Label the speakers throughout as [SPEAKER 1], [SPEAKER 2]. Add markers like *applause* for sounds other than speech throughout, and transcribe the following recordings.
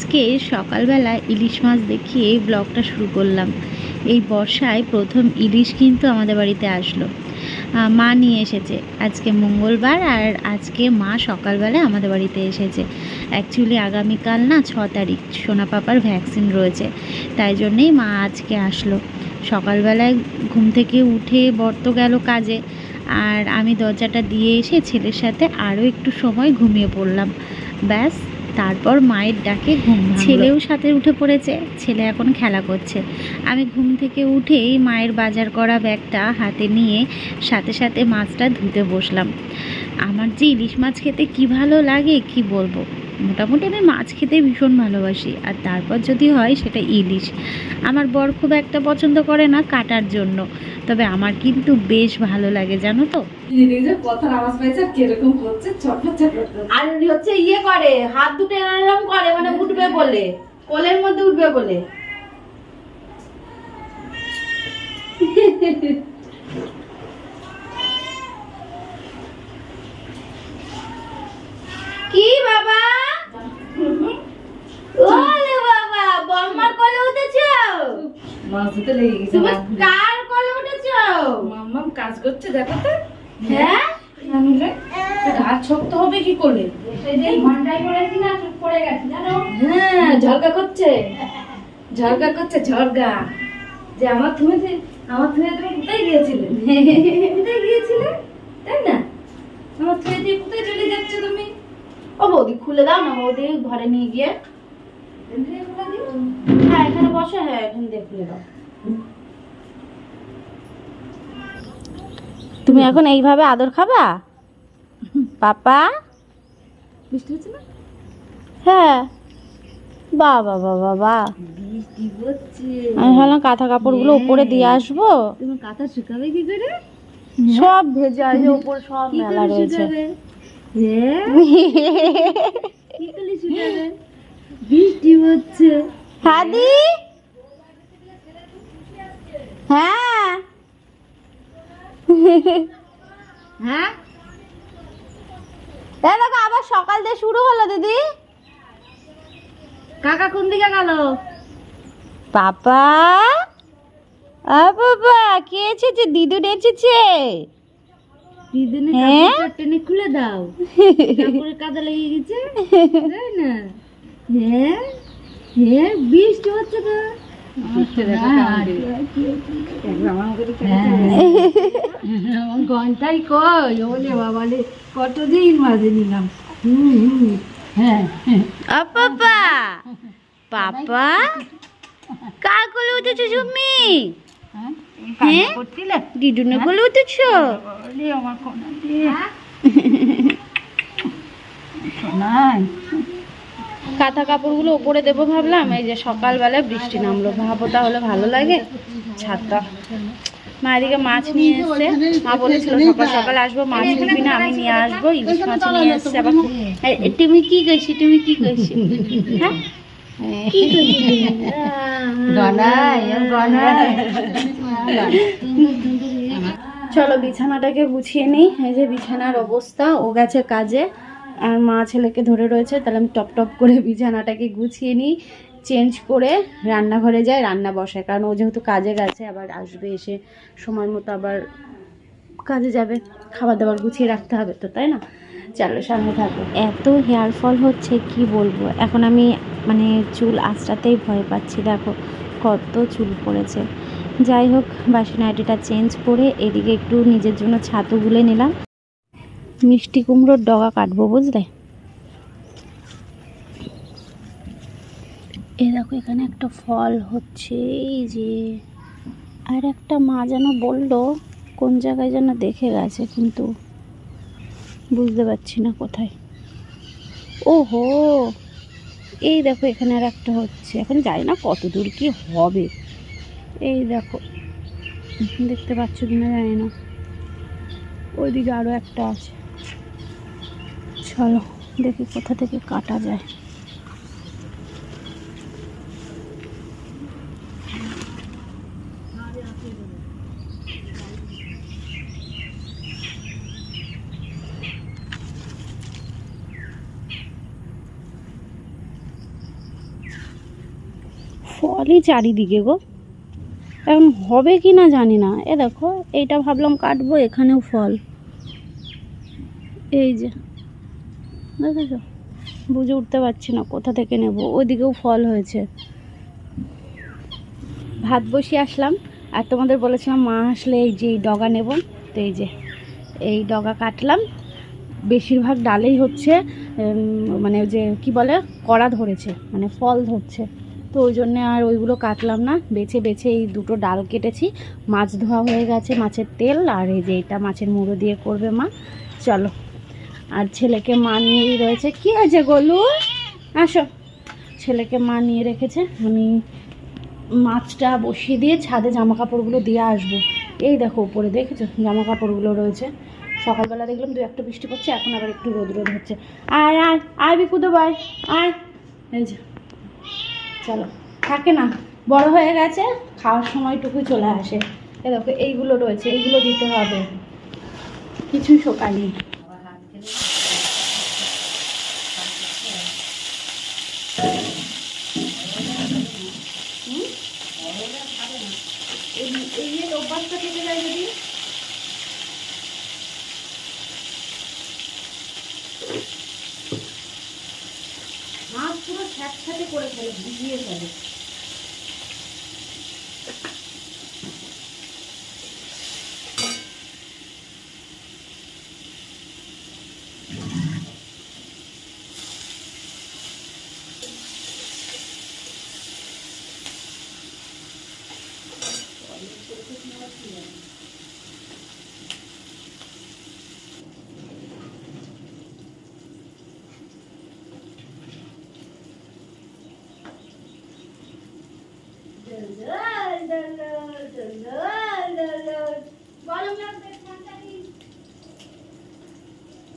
[SPEAKER 1] আজকে সকালবেলা ইলিশ মাছ দেখিয়ে ব্লগটা শুরু করলাম। এই বর্ষায় প্রথম ইলিশ কিন্তু আমাদের বাড়িতে আসলো। মা নিয়ে এসেছে। আজকে মঙ্গলবার আর আজকে মা সকালবেলা আমাদের বাড়িতে এসেছে। অ্যাকচুয়ালি আগামীকাল না ছ তারিখ সোনা পাপার ভ্যাকসিন রয়েছে। তাই জন্যেই মা আজকে আসলো। সকালবেলায় ঘুম থেকে উঠে বর্ত গেল কাজে। আর আমি দরজাটা দিয়ে এসে ছেলের সাথে আরও একটু সময় ঘুমিয়ে পড়লাম। ব্যাস তারপর মায়ের ডাকে ঘুম ছেলেও সাথে উঠে পড়েছে। ছেলে এখন খেলা করছে। আমি ঘুম থেকে উঠেই মায়ের বাজার করা ব্যাগটা হাতে নিয়ে সাথে সাথে মাছটা ধুতে বসলাম। আমার যে ইলিশ মাছ খেতে কি ভালো লাগে, কি বলব? মোটামুটি আমি মাছ খেতে ভীষণ ভালোবাসি। আর তারপর যদি হয় সেটা ইলিশ। আমার বর খুব একটা পছন্দ করে না কাটার জন্য। তবে আমার কিন্তু বেশ ভালো লাগে জানো তো?
[SPEAKER 2] কথার আওয়াজ পাইছে কীরকম করছে ছটফট ছটফট
[SPEAKER 3] আর উনি হচ্ছে ইয়ে করে হাত দুটো এরকম করে মানে উঠবে বলে। কোলের মধ্যে উঠবে বলে। কি বাবা? ওলে বাবা বম্মার কোলে উঠেছো?
[SPEAKER 2] লেগে গেছে
[SPEAKER 3] তুমি কার কোলে উঠেছো?
[SPEAKER 2] মাম্মাম কাজ করছে দেখো তো।
[SPEAKER 3] হ্যাঁ?
[SPEAKER 2] শক্ত হবে কি করলে
[SPEAKER 3] সেই যে ঘন্টায় পড়েছি না চুপ করে গেছি জানো?
[SPEAKER 2] হ্যাঁ ঝরকা করছে। ঝরকা করছে ঝরগা যে আমার তুমি যে- আমার তুমি তুমি কোথায় গিয়েছিলে? কোথায় গিয়েছিলে? তাই না? আমার তুমি দিয়ে কোথায় চলে যাচ্ছ তুমি?
[SPEAKER 3] ও বৌদি খুলে দাও না বৌদি ঘরে নিয়ে গিয়ে। হ্যাঁ এখানে বসে হ্যাঁ এখানে দিয়ে দাও। তুমি এখন এইভাবে আদর খাবা? পাপা?
[SPEAKER 2] বৃষ্টি হচ্ছে না?
[SPEAKER 3] হ্যাঁ। বা বা বা। বা বা
[SPEAKER 2] বৃষ্টি হচ্ছে।
[SPEAKER 3] আমি ভাবলাম কাঁথা কাপড়গুলো উপরে দিয়ে আসব।
[SPEAKER 2] তুমি কাঁথা শুকাবে কি করে?
[SPEAKER 3] সব ভেজে আছে উপরে সব মেলা রয়েছে।
[SPEAKER 2] হ্যাঁ? *laughs* কি করে শুকাবে? বৃষ্টি হচ্ছে।
[SPEAKER 3] হাদি হ্যাঁ।
[SPEAKER 2] হ্যাঁ?
[SPEAKER 3] দেখো আবার সকাল দিয়ে শুরু হলো দিদি।
[SPEAKER 2] কাকা কোন দিকে গেল?
[SPEAKER 3] পাপা? আ বাবা কে এসেছে? দিদুন এসেছে।
[SPEAKER 2] দিদিনে
[SPEAKER 3] হ্যাঁ?
[SPEAKER 2] কাপড়টা টেনে খুলে দাও। কাপড়ে কাদা লেগে গেছে। না? হ্যাঁ? হ্যাঁ বৃষ্টি হচ্ছে তো। আমার *laughs* ঘন্টাই কই? ওলে বাবালে কতদিন মাঝে নিলাম। হুম হ্যাঁ।
[SPEAKER 3] পাপা। পাপা? কার কোলে উঠেছো তুমি হ্যাঁ?
[SPEAKER 2] করছিলে?
[SPEAKER 3] দিদুনের কোলে উঠেছো?
[SPEAKER 2] আমার কোনা দিয়ে শোনাই
[SPEAKER 3] কাঁথা কাপড়গুলো উপরে দেবো ভাবলাম এই যে সকালবেলা বৃষ্টি নামলো। ভাবো তাহলে ভালো লাগে? ছাদটা। মা এদিকে মাছ নিয়ে এসছে। মা বলেছিল সকাল সকাল আসব মাছ নিবি না আমি নিয়ে আসব ইলিশ মাছ নিয়ে এসছে আবার। তুমি কি করছি তুমি কি করছি হ্যাঁ? চলো বিছানাটাকে গুছিয়ে নিই। এই যে বিছানার অবস্থা ও গেছে কাজে। আর মা ছেলেকে ধরে রয়েছে, তাহলে আমি টপ টপ করে বিছানাটাকে গুছিয়ে নিই, চেঞ্জ করে রান্নাঘরে যাই, রান্না বসায় কারণ ও যেহেতু কাজে গেছে, আবার আসবে এসে সময় মতো আবার কাজে যাবে খাবার দাবার গুছিয়ে রাখতে হবে তো, তাই না? চলো, সামনে থাকো। এত হেয়ার ফল হচ্ছে, কি বলব? এখন আমি মানে চুল আঁচড়াতেই ভয় পাচ্ছি, দেখো কত চুল পড়েছে। যাই হোক বাসি নাইটিটা চেঞ্জ করে এদিকে একটু নিজের জন্য ছাতু গুলে নিলাম। মিষ্টি কুমড়োর ডগা কাটবো, বুঝলে? এই দেখো, এখানে একটা ফল হচ্ছে, এই যে। আর একটা মা যেন বলল, কোন জায়গায় যেন দেখে গেছে, কিন্তু বুঝতে পারছি না কোথায়। ওহো! এই দেখো, এখানে আর একটা হচ্ছে। এখন জানি না কত দূর কি হবে। এই দেখো, দেখতে পাচ্ছ কিনা জানি না। ওইদিকে আরও একটা আছে। চলো, দেখি কোথা থেকে কাটা যায়। ফলই চারিদিকে গো। এখন হবে কি না জানি না। এ দেখো, এইটা ভাবলাম কাটবো, এখানেও ফল। এই যে। দেখেছ? বুঝে উঠতে পারছি না, কোথা থেকে নেব? ওইদিকেও ফল হয়েছে। ভাত বসিয়ে আসলাম, আর তোমাদের বলেছিলাম মা আসলে এই যে এই ডগা নেব, তো এই যে এই ডগা কাটলাম। বেশিরভাগ ডালেই হচ্ছে মানে যে কি বলে, কড়া ধরেছে মানে ফল ধরছে। তো ওই জন্যে আর ওইগুলো কাটলাম না, বেছে বেছে এই দুটো ডাল কেটেছি। মাছ ধোয়া হয়ে গেছে, মাছের তেল, আর এই যে এটা মাছের মুড়ো দিয়ে করবে মা। চলো। আর ছেলেকে মা নিয়েই রয়েছে। কি হয়েছে গোলু? আসো। ছেলেকে মা নিয়ে রেখেছে। আমি মাছটা বসিয়ে দিয়ে ছাদে জামা কাপড়গুলো দিয়ে আসব। এই দেখো উপরে, দেখেছ? জামা কাপড়গুলো রয়েছে। সকালবেলা দেখলাম দু একটা বৃষ্টি পড়ছে, এখন আবার একটু রোদ রোদ হচ্ছে। আয় আয় আয় বিকুদো ভাই, আয়। এই যে, চলো। থাকে না, বড় হয়ে গেছে, খাওয়ার সময়টুকুই চলে আসে। এ দেখো, এইগুলো রয়েছে, এইগুলো দিতে হবে। কিছুই শোকায়নি এই অভ্যাসটা থেকে যায় যদি? মাছ পুরো স্যাঁতস্যাঁতে করে ফেলে ভিজিয়ে ফেলে।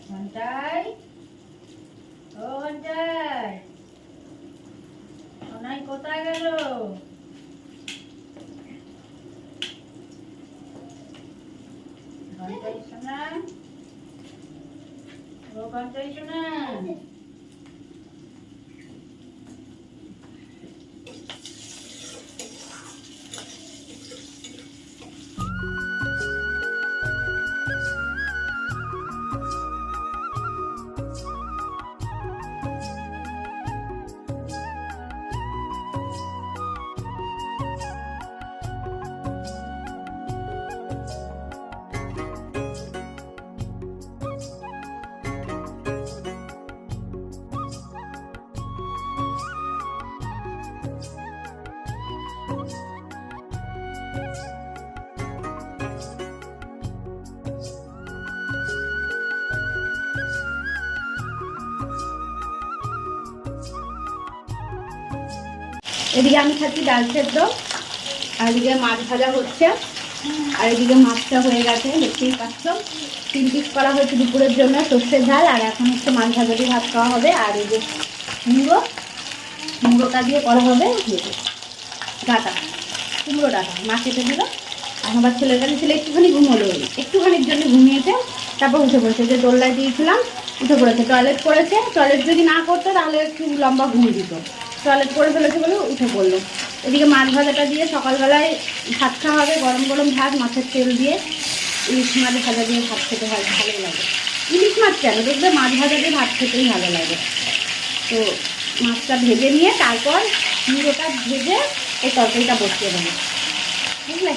[SPEAKER 3] ঘন্টাই ও ঘন্টাই সোনাই কোথায় গেল ঘন্টাই সোনা ও ঘন্টাই সোনা এদিকে আমি খাচ্ছি ডাল সেদ্ধ, আর এদিকে মাছ ভাজা হচ্ছে। আর এদিকে মাছটা হয়ে গেছে, দেখতেই পাচ্ছ। তিন পিস করা হয়েছে দুপুরের জন্য, সর্ষের ঝাল, আর এখন হচ্ছে মাছ ভাজা দিয়ে ভাত খাওয়া হবে। আর এই যে মুড়ো মুড়োটা দিয়ে করা হবে ডাটা, কুমড়ো ডাটা। মা কেটে দিল। আর আমার ছেলের কাছে ছেলে একটুখানি ঘুমোলো। একটুখানির জন্য ঘুমিয়েছে, তারপর উঠে পড়েছে। যে দোল্লায় দিয়েছিলাম, উঠে পড়েছে। টয়লেট করেছে। টয়লেট যদি না করতো, তাহলে একটু লম্বা ঘুম দিত। টয়লেট করে ফেলেছে বলে উঠে পড়ল। এদিকে মাছ ভাজাটা দিয়ে সকালবেলায় ভাত খাওয়া হবে, গরম গরম ভাত, মাছের তেল দিয়ে। ইলিশ মাছ ভাজা দিয়ে ভাত খেতে হয় ভালো লাগে। ইলিশ মাছ কেন? দেখবে মাছ ভাজা দিয়ে ভাত খেতেই ভালো লাগে। তো মাছটা ভেজে নিয়ে তারপর মুড়োটা ভেজে এই তরকারিটা বসিয়ে দেবো। বুঝলে?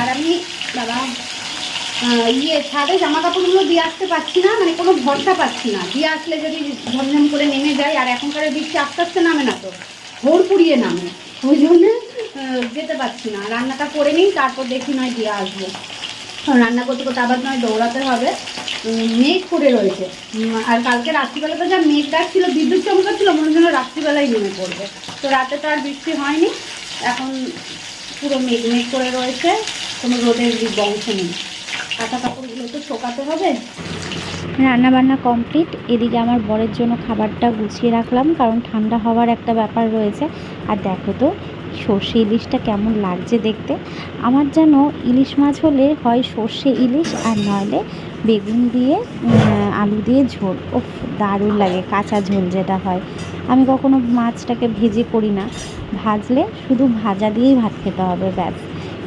[SPEAKER 3] আর আমি, বাবা ইয়ে ছাদে জামা কাপড়গুলো দিয়ে আসতে পারছি না মানে কোনো ভরসা পাচ্ছি না। দিয়ে আসলে যদি ঝমঝম করে নেমে যায় আর এখনকার বৃষ্টি আস্তে আস্তে নামে না তো, ভোর পুড়িয়ে নামে। ওই জন্যে যেতে পারছি না। রান্নাটা করে নিই, তারপর দেখি নয় দিয়ে আসব। রান্না করতে করতে আবার নয় দৌড়াতে হবে। মেঘ করে রয়েছে। আর কালকে রাত্রিবেলা তো যা মেঘ ডাকছিল, বিদ্যুৎ চমকাচ্ছিল মনে হচ্ছিল রাত্রিবেলায় নেমে পড়বে। তো রাতে তো আর বৃষ্টি হয়নি। এখন পুরো মেঘ মেঘ করে রয়েছে। কোনো রোদের বংশ নেই। কাঁথা কাপড়গুলো তো শোকাতে হবে।
[SPEAKER 1] রান্না বান্না কমপ্লিট। এদিকে আমার বরের জন্য খাবারটা গুছিয়ে রাখলাম, কারণ ঠান্ডা হওয়ার একটা ব্যাপার রয়েছে। আর দেখো তো, সর্ষে ইলিশটা কেমন লাগছে দেখতে। আমার যেন ইলিশ মাছ হলে হয় সর্ষে ইলিশ আর নইলে বেগুন দিয়ে আলু দিয়ে ঝোল। ও দারুণ লাগে, কাঁচা ঝোল যেটা হয়। আমি কখনো মাছটাকে ভেজে করি না। ভাজলে শুধু ভাজা দিয়েই ভাত খেতে হবে, ব্যাস।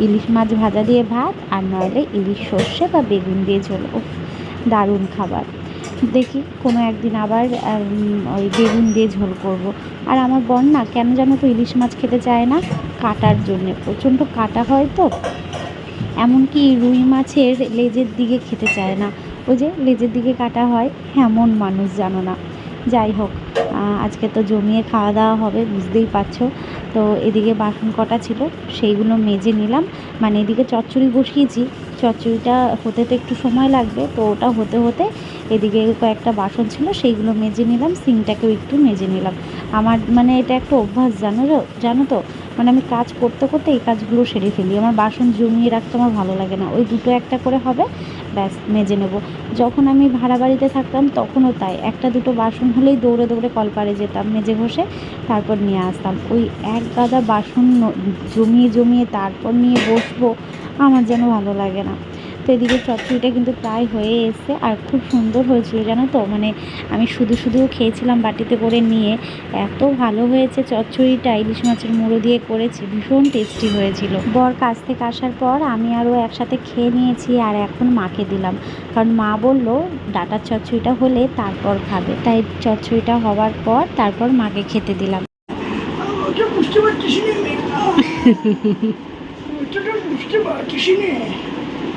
[SPEAKER 1] ইলিশ মাছ ভাজা দিয়ে ভাত আর নইলে ইলিশ সর্ষে বা বেগুন দিয়ে ঝোল। দারুণ খাবার। দেখি কোনো একদিন আবার ওই বেগুন দিয়ে ঝোল করব। আর আমার বর না, কেন যেন তো ইলিশ মাছ খেতে চায় না? কাটার জন্যে। প্রচণ্ড কাটা হয় তো। এমনকি রুই মাছের লেজের দিকে খেতে চায় না। ওই যে লেজের দিকে কাটা হয়, এমন মানুষ জানো না। যাই হোক আজকে তো জমিয়ে খাওয়া দাওয়া হবে, বুঝতেই পারছ। তো এদিকে বাসন কটা ছিল, সেইগুলো মেজে নিলাম। মানে এদিকে চচ্চড়ি বসিয়েছি। চচ্চড়িটা হতে তো একটু সময় লাগবে, তো ওটা হতে হতে এদিকে কয়েকটা বাসন ছিল, সেইগুলো মেজে নিলাম, সিংটাকেও একটু মেজে নিলাম। আমার মানে এটা একটা অভ্যাস, জানো জানো তো? মানে আমি কাজ করতে করতে এই কাজগুলো সেরে ফেলি। আমার বাসন জমিয়ে রাখতে আমার ভালো লাগে না। ওই দুটো একটা করে হবে, ব্যাস, মেজে নেব। যখন আমি ভাড়া বাড়িতে থাকতাম তখনও তাই। একটা দুটো বাসন হলেই দৌড়ে দৌড়ে কলপারে যেতাম, মেজে ঘষে তারপর নিয়ে আসতাম। ওই এক গাদা বাসন জমিয়ে জমিয়ে তারপর নিয়ে বসবো, আমার যেন ভালো লাগে না। তো এদিকে চচ্চড়িটা কিন্তু প্রায় হয়ে এসছে। আর খুব সুন্দর হয়েছিল জানো তো? মানে আমি শুধু শুধুও খেয়েছিলাম বাটিতে করে নিয়ে। এত ভালো হয়েছে চচ্চড়িটা। ইলিশ মাছের মুড়ো দিয়ে করেছি। ভীষণ টেস্টি হয়েছিল। বর কাছ থেকে আসার পর আমি আরও একসাথে খেয়ে নিয়েছি আর এখন মাকে দিলাম। কারণ মা বলল ডাটার চচ্চড়িটা হলে তারপর খাবে। তাই চচ্চড়িটা হওয়ার পর তারপর মাকে খেতে দিলাম।
[SPEAKER 4] বুঝতে পারতেছি না। *laughs*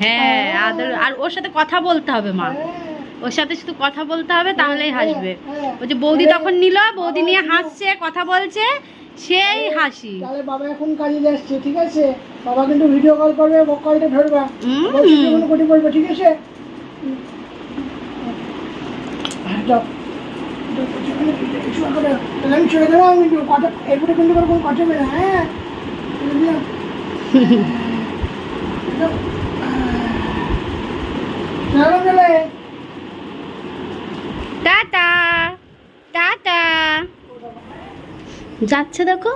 [SPEAKER 4] হ্যাঁ
[SPEAKER 1] আদর আর ওর সাথে কথা বলতে হবে মা। ওর সাথে শুধু কথা বলতে হবে তাহলেই হাসবে। ওই যে বৌদি তখন নিল বৌদি নিয়ে হাসছে কথা বলছে সেই হাসি।
[SPEAKER 4] তাহলে বাবা এখন কাজে যাচ্ছে ঠিক আছে? বাবা কিন্তু ভিডিও কল করবে কলটা ধরবা। কোটি বলবে ঠিক আছে? হ্যাঁ, আমি ছেড়ে দিলাম কিন্তু কথা এরপরে কিন্তু কোনো কথা হবে হ্যাঁ *laughs* ছেড়ে দিলাম। যাও। চলো তাহলে।
[SPEAKER 1] টাটা। টাটা। যাচ্ছে দেখো।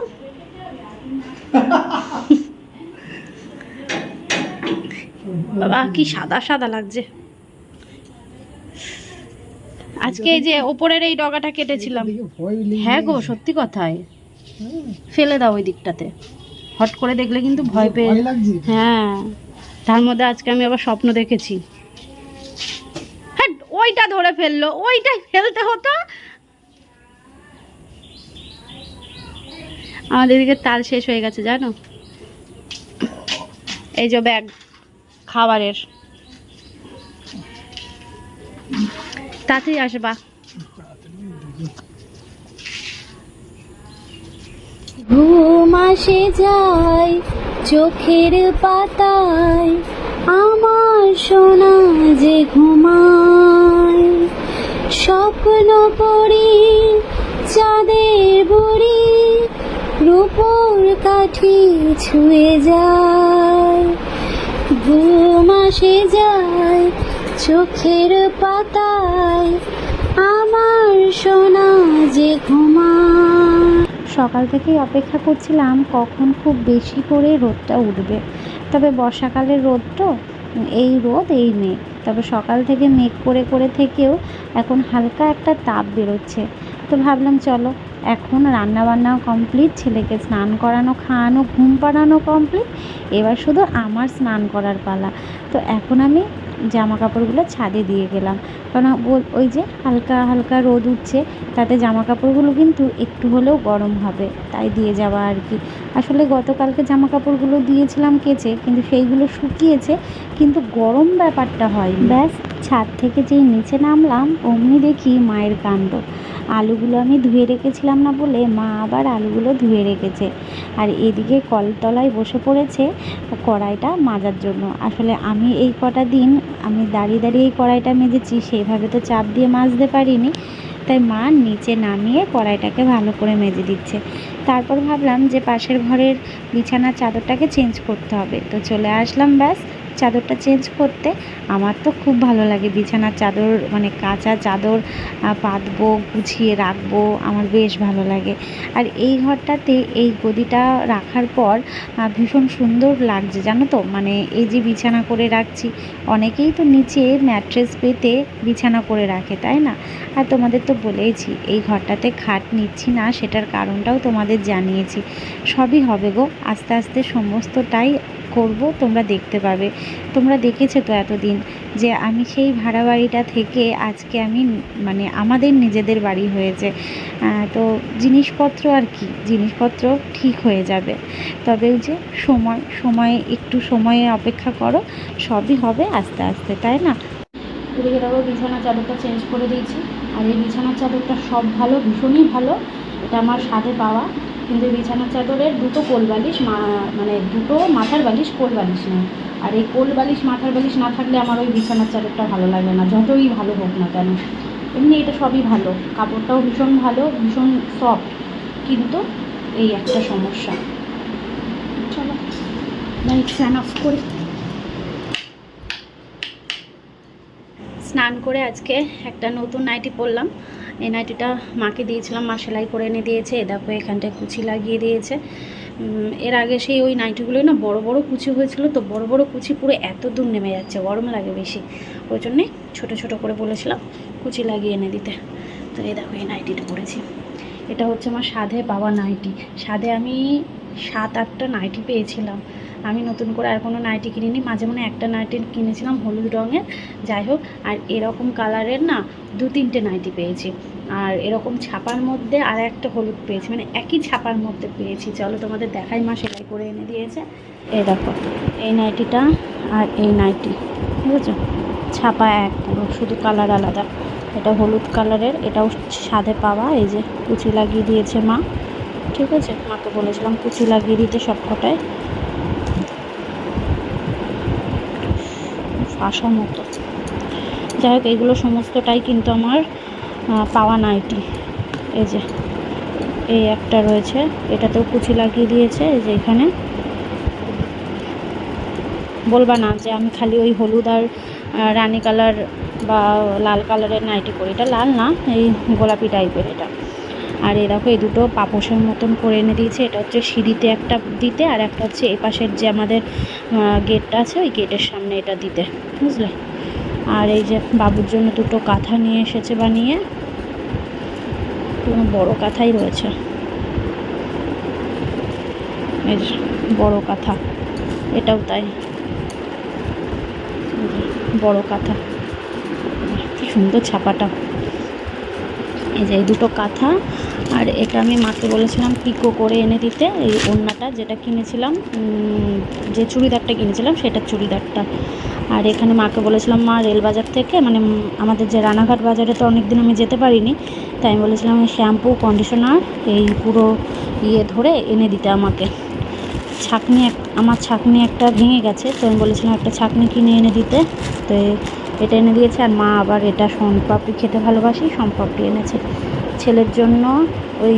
[SPEAKER 1] বাবা কি সাদা সাদা লাগছে। আজকে এই যে ওপরের এই ডগাটা কেটেছিলাম। হ্যাঁ গো সত্যি কথাই। ফেলে দাও ওই দিকটাতে। হট করে দেখলে কিন্তু ভয় পেয়ে হ্যাঁ। তার মধ্যে আজকে আমি আবার স্বপ্ন দেখেছি। ওইটা ধরে ফেলল, ওইটাই ফেলতে হতো। আমাদের এদিকে তাল শেষ হয়ে গেছে, জানো? এই যে ব্যাগ, খাবারের। তাড়াতাড়ি আসবা ঘুম আসে যায় চোখের পাতায়। আমার সোনা যে ঘুমায়, স্বপ্ন পড়ি চাঁদের বুড়ি রূপর কাঠি ছুঁয়ে যায়। ঘুম যায় চোখের পাতায়, আমার সোনা যে ঘুমায়। সকাল থেকেই অপেক্ষা করছিলাম কখন খুব বেশি করে রোদটা উঠবে। তবে বর্ষাকালের রোদ তো, এই রোদ, এই মেঘ। তবে সকাল থেকে মেঘ করে করে থেকেও এখন হালকা একটা তাপ বেরোচ্ছে। তো ভাবলাম, চলো, এখন রান্না বান্নাও কমপ্লিট ছেলেকে স্নান করানো, খাওয়ানো, ঘুম পাড়ানো কমপ্লিট এবার শুধু আমার স্নান করার পালা। তো এখন আমি জামা কাপড়গুলো ছাদে দিয়ে গেলাম। কারণ ওই যে হালকা হালকা রোদ উঠছে, তাতে জামা কাপড়গুলো কিন্তু একটু হলেও গরম হবে, তাই দিয়ে যাওয়া আর কি। আসলে গতকালকে জামা কাপড়গুলো দিয়েছিলাম কেচে, কিন্তু সেইগুলো শুকিয়েছে, কিন্তু গরম ব্যাপারটা হয় ব্যাস, ছাদ থেকে যেই নিচে নামলাম, অমনি দেখি মায়ের কাণ্ড। আলুগুলো আমি ধুয়ে রেখেছিলাম না বলে মা আবার আলুগুলো ধুয়ে রেখেছে। আর এদিকে কলতলায় বসে পড়েছে কড়াইটা মাজার জন্য। আসলে আমি এই কটা দিন আমি দাঁড়িয়ে দাঁড়িয়ে কড়াইটা মেজেছি, সেইভাবে তো চাপ দিয়ে মাজতে পারিনি। তাই মা নিচে নামিয়ে কড়াইটাকে ভালো করে মেজে দিচ্ছে। তারপর ভাবলাম যে পাশের ঘরের বিছানার চাদরটাকে চেঞ্জ করতে হবে। তো চলে আসলাম ব্যাস চাদরটা চেঞ্জ করতে আমার তো খুব ভালো লাগে। বিছানার চাদর মানে কাঁচা চাদর পাতবো, গুছিয়ে রাখব, আমার বেশ ভালো লাগে। আর এই ঘরটাতে এই গদিটা রাখার পর ভীষণ সুন্দর লাগছে, জানো তো? মানে এই যে বিছানা করে রাখছি, অনেকেই তো নিচে ম্যাট্রেস পেতে বিছানা করে রাখে, তাই না? আর তোমাদের তো বলেইছি, এই ঘরটাতে খাট নিচ্ছি না, সেটার কারণটাও তোমাদের জানিয়েছি। সবই হবে গো, আস্তে আস্তে সমস্তটাই করব, তোমরা দেখতে পাবে তোমরা দেখেছ তো এতদিন যে আমি সেই ভাড়া বাড়িটা থেকে আজকে আমি মানে আমাদের নিজেদের বাড়ি হয়েছে। তো জিনিসপত্র আর কি, জিনিসপত্র ঠিক হয়ে যাবে। তবে ওই যে সময় সময়, একটু সময়ে অপেক্ষা করো, সবই হবে আস্তে আস্তে, তাই না?
[SPEAKER 3] এদিকে দেখো বিছানার চাদরটা চেঞ্জ করে দিয়েছি। আর এই বিছানার চাদরটা সব ভালো, ভীষণই ভালো। এটা আমার সাথে পাওয়া। কিন্তু বিছানার চাদরের দুটো কোল বালিশ মানে দুটো মাথার বালিশ, কোল বালিশ নেই আর এই কোল বালিশ, মাথার বালিশ না থাকলে আমার ওই বিছানার চাদরটা ভালো লাগে না, যতই ভালো হোক না কেন। এমনি এটা সবই ভালো, কাপড়টাও ভীষণ ভালো, ভীষণ সফট কিন্তু এই একটা সমস্যা। চলো অফ স্নান করে আজকে একটা নতুন নাইটি পরলাম এই নাইটিটা মাকে দিয়েছিলাম, মা সেলাই করে এনে দিয়েছে, এ দেখো এখানটায় কুচি লাগিয়ে দিয়েছে। এর আগে সেই ওই নাইটিগুলোই না বড় বড় কুচি হয়েছিল, তো বড় বড় কুচি পুরো এত দূর নেমে যাচ্ছে, গরম লাগে বেশি। ওই জন্যে ছোটো ছোটো করে বলেছিলাম কুচি লাগিয়ে এনে দিতে। তো এই দেখো এই নাইটিটা পরেছি। এটা হচ্ছে আমার সাধে পাওয়া নাইটি। সাধে আমি সাত আটটা নাইটি পেয়েছিলাম। আমি নতুন করে আর কোনো নাইটি কিনিনি। মাঝে মনে একটা নাইটি কিনেছিলাম হলুদ রঙের। যাই হোক, আর এরকম কালারের না দু তিনটে নাইটি পেয়েছি। আর এরকম ছাপার মধ্যে আর একটা হলুদ পেয়েছি। মানে একই ছাপার মধ্যে পেয়েছি। চলো তোমাদের দেখাই, মা সেলাই করে এনে দিয়েছে। এই দেখো, এই নাইটিটা আর এই নাইটি, বুঝেছ? ছাপা এক পুরো, শুধু কালার আলাদা। এটা হলুদ কালারের, এটাও স্বাদে পাওয়া। এই যে কুচি লাগিয়ে দিয়েছে মা। ঠিক আছে? মাকে বলেছিলাম কুচি লাগিয়ে দিতে সব কটায় মতো যাই হোক, এগুলো সমস্তটাই কিন্তু আমার পাওয়া নাইটি। এই যে, এই একটা রয়েছে। এটাতেও কুচি লাগিয়ে দিয়েছে, এই যে এখানে। বলবা না যে আমি খালি ওই হলুদ আর রানি কালার বা লাল কালারের নাইটি করি এটা লাল না, এই গোলাপি টাইপের এটা। আর দেখো, এই দুটো পাপোশের মতন করে এনে দিয়েছে। এটা হচ্ছে সিঁড়িতে একটা দিতে আর একটা হচ্ছে এই পাশের যে আমাদের গেটটা আছে, ওই গেটের সামনে এটা দিতে। বুঝলে? আর এই যে বাবুর জন্য দুটো কাঁথা নিয়ে এসেছে বানিয়ে। কোনো বড় কাঁথাই রয়েছে। যে বড় কাঁথা। এটাও তাই। বড় কাঁথা। কি সুন্দর ছাপাটা। এই যে এই দুটো কাঁথা। আর এটা আমি মাকে বলেছিলাম পিকো করে এনে দিতে, এই ওড়নাটা যেটা কিনেছিলাম যে চুড়িদারটা কিনেছিলাম সেটা চুড়িদারটা। আর এখানে মাকে বলেছিলাম, মা রেলবাজার থেকে মানে আমাদের যে রানাঘাট বাজারে তো অনেক দিন আমি যেতে পারিনি, তাই আমি বলেছিলাম শ্যাম্পু, কন্ডিশনার, এই পুরো ইয়ে ধরে এনে দিতে আমাকে। ছাকনি এক, আমার ছাকনি একটা ভেঙে গেছে, তো আমি বলেছিলাম একটা ছাকনি কিনে এনে দিতে, তো এটা এনে দিয়েছে আর মা আবার এটা শনপাপড়ি খেতে ভালোবাসি শনপাপড়ি এনেছে। ছেলের জন্য ওই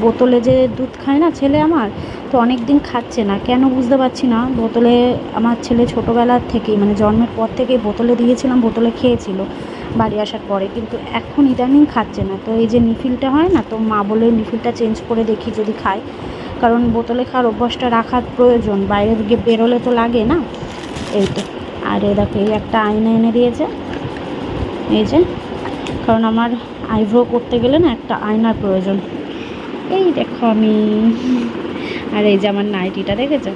[SPEAKER 3] বোতলে যে দুধ খায় না ছেলে আমার, তো অনেক দিন খাচ্ছে না। কেন বুঝতে পারছি না। বোতলে আমার ছেলে ছোটোবেলার থেকেই মানে জন্মের পর থেকেই বোতলে দিয়েছিলাম, বোতলে খেয়েছিল বাড়ি আসার পরে। কিন্তু এখন ইদানিং খাচ্ছে না। তো এই যে নিফিলটা হয় না, তো মা বলে নিফিলটা চেঞ্জ করে দেখি যদি খায়। কারণ বোতলে খাওয়ার অভ্যাসটা রাখার প্রয়োজন। বাইরে গিয়ে বেরোলে তো লাগে না। এই তো। আর এ দেখো, এই একটা আয়না এনে দিয়েছে। এই যে, কারণ আমার আইব্রো করতে গেলে না একটা আয়নার প্রয়োজন। এই দেখো আমি। আর এই যে আমার নাইটিটা দেখেছ?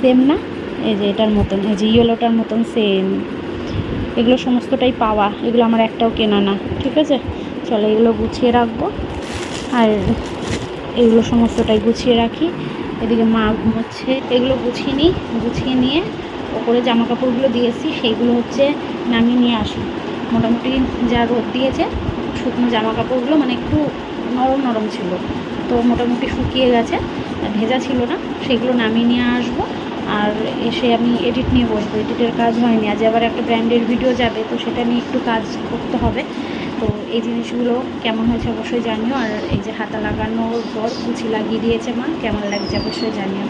[SPEAKER 3] সেম না? এই যে এটার মতন, এই যে ইয়েলোটার মতন সেম এগুলো সমস্তটাই পাওয়া, এগুলো আমার একটাও কেনা না, ঠিক আছে? চলো এগুলো গুছিয়ে রাখব। আর এগুলো সমস্তটাই গুছিয়ে রাখি। এদিকে মা ঘুমোচ্ছে। এগুলো গুছিয়ে নিই, গুছিয়ে নিয়ে ওপরে জামা কাপড়গুলো দিয়েছি, সেইগুলো হচ্ছে নামিয়ে নিয়ে আসি। মোটামুটি যা রোদ দিয়েছে, শুকনো জামা কাপড়গুলো মানে একটু নরম নরম ছিল। তো মোটামুটি শুকিয়ে গেছে, ভেজা ছিল না, সেগুলো নামিয়ে নিয়ে আসব। আর এসে আমি এডিট নিয়ে বসবো এডিটের কাজ হয়নি। আজ আবার একটা ব্র্যান্ডের ভিডিও যাবে, তো সেটা নিয়ে একটু কাজ করতে হবে। তো এই জিনিসগুলো কেমন হয়েছে অবশ্যই জানিও। আর এই যে হাতা লাগানোর পর কুচি লাগিয়ে দিয়েছে মা, কেমন লাগছে অবশ্যই জানিও।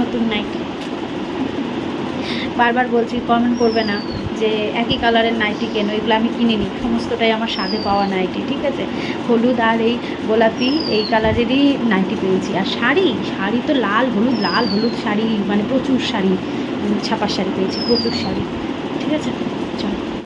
[SPEAKER 3] নতুন নাইটি বারবার বলছি কমেন্ট করবে না যে একই কালারের নাইটি কেন? এগুলো আমি কিনে নিই সমস্তটাই আমার স্বাদে পাওয়া নাইটি ঠিক আছে? হলুদ আর এই গোলাপি, এই কালারেরই নাইটি পেয়েছি। আর শাড়ি শাড়ি তো লাল, হলুদ লাল, হলুদ শাড়ি মানে প্রচুর শাড়ি ছাপার শাড়ি পেয়েছি, প্রচুর শাড়ি, ঠিক আছে?